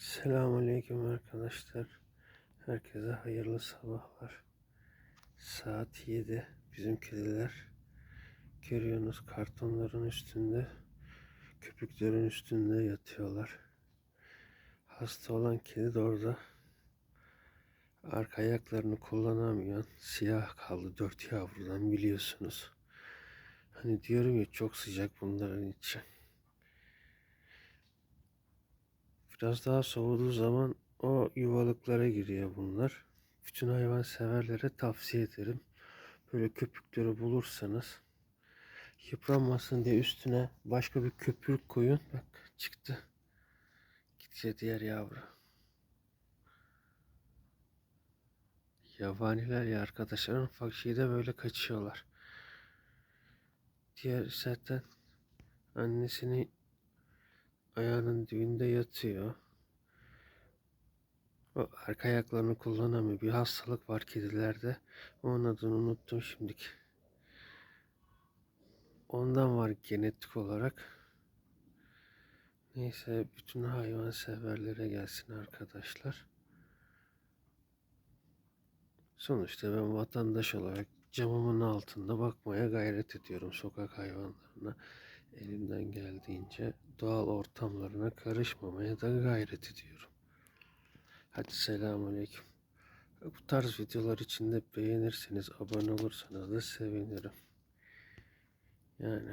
Selamünaleyküm arkadaşlar. Herkese hayırlı sabahlar. Saat 7. Bizim kediler görüyorsunuz kartonların üstünde, köpüklerin üstünde yatıyorlar. Hasta olan kedi de orada. Arka ayaklarını kullanamayan siyah kaldı dört yavrudan biliyorsunuz. Hani diyorum ya çok sıcak bunların içi. Biraz daha soğuduğu zaman o yuvalıklara giriyor bunlar. Bütün hayvan severlere tavsiye ederim. Böyle köpükleri bulursanız yıpranmasın diye üstüne başka bir köpük koyun. Bak çıktı. Gidecek diğer yavru. Yabaniler ya arkadaşlar ufak şeyde böyle kaçıyorlar. Diğer zaten annesini ayağının dibinde yatıyor. O arka ayaklarını kullanamıyor. Bir hastalık var kedilerde. Onun adını unuttum şimdiki. Ondan var genetik olarak. Neyse bütün hayvan severlere gelsin arkadaşlar. Sonuçta ben vatandaş olarak camımın altında bakmaya gayret ediyorum sokak hayvanlarına. Elimden geldiğince doğal ortamlarına karışmamaya da gayret ediyorum. Hadi selamünaleyküm. Bu tarz videolar için de beğenirseniz, abone olursanız da sevinirim. Yani